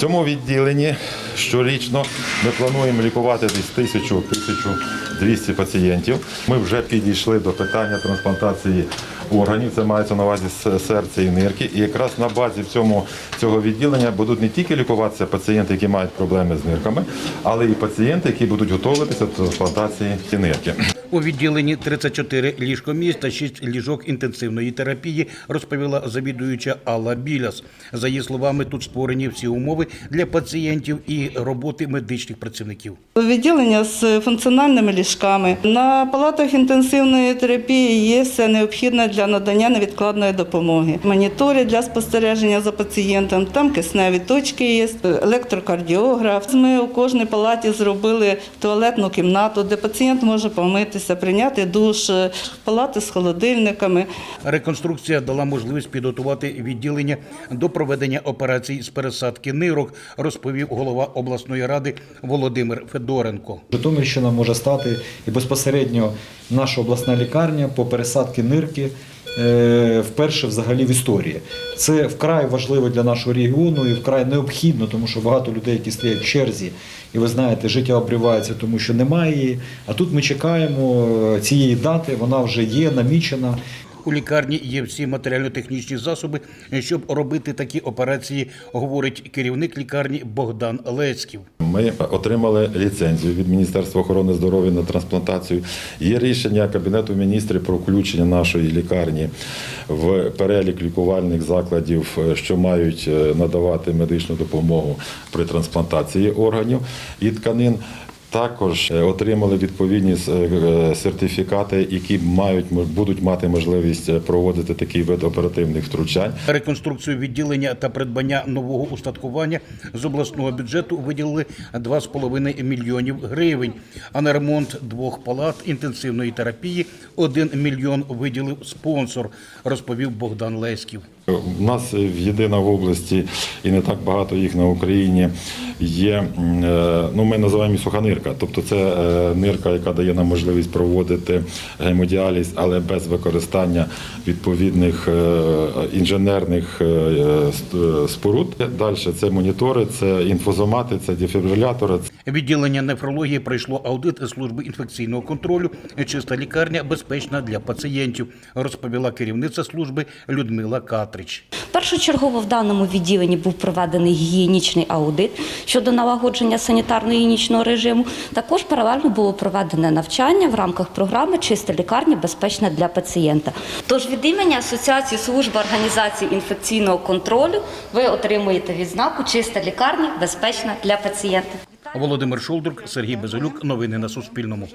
Цьому відділенні щорічно ми плануємо лікувати десь 1000-1200 пацієнтів. Ми вже підійшли до питання трансплантації органів. Це мається на увазі серця і нирки. І якраз на базі цьому, цього відділення будуть не тільки лікуватися пацієнти, які мають проблеми з нирками, але і пацієнти, які будуть готуватися до трансплантації нирки. У відділенні 34 ліжкомісць та 6 ліжок інтенсивної терапії, розповіла завідуюча Алла Біляс. За її словами, тут створені всі умови для пацієнтів і роботи медичних працівників. Відділення з функціональними ліжками. На палатах інтенсивної терапії є все необхідне для надання невідкладної допомоги. Монітори для спостереження за пацієнтом, там кисневі точки є, електрокардіограф. Ми у кожній палаті зробили туалетну кімнату, де пацієнт може помитися, прийняти душ, палати з холодильниками. Реконструкція дала можливість підготувати відділення до проведення операцій з пересадки нирок, розповів голова обласної ради Володимир Федоренко. Житомирщина може стати і безпосередньо наша обласна лікарня по пересадці нирки. Е, Вперше взагалі в історії. Це вкрай важливо для нашого регіону і вкрай необхідно, тому що багато людей, які стоять в черзі, і ви знаєте, життя обривається, тому що немає її. А тут ми чекаємо е, цієї дати, вона вже є намічена. У лікарні є всі матеріально-технічні засоби, щоб робити такі операції, говорить керівник лікарні Богдан Леськів. Ми отримали ліцензію від Міністерства охорони здоров'я на трансплантацію. Є рішення Кабінету міністрів про включення нашої лікарні в перелік лікувальних закладів, е, що мають е, надавати медичну допомогу при трансплантації органів і тканин. Також е, отримали відповідні е, е, сертифікати, які мають будуть мати можливість проводити такий вид оперативних втручань. Реконструкцію відділення та придбання нового устаткування з обласного бюджету виділили 2,5 мільйонів гривень. А на ремонт двох палат інтенсивної терапії 1 мільйон виділив спонсор, розповів Богдан Леськів. У нас єдина в області і не так багато їх на Україні є. е, Ну, ми називаємо її суха нирка. Тобто це е, нирка, яка дає нам можливість проводити гемодіаліз, але без використання відповідних е, інженерних споруд. Далі це монітори, це інфозомати, це дефібрилятори, Відділення нефрології пройшло аудит служби інфекційного контролю. Чиста лікарня безпечна для пацієнтів, розповіла керівниця служби Людмила Катрич. Першочергово в даному відділенні був проведений гігієнічний аудит щодо налагодження санітарно-гігієнічного режиму. Також паралельно було проведене навчання в рамках програми Чиста лікарня безпечна для пацієнта. Тож від імені Асоціації служби організації інфекційного контролю ви отримуєте відзнаку Чиста лікарня безпечна для пацієнта. Володимир Шолдрук, Сергій Безолюк. Новини на Суспільному.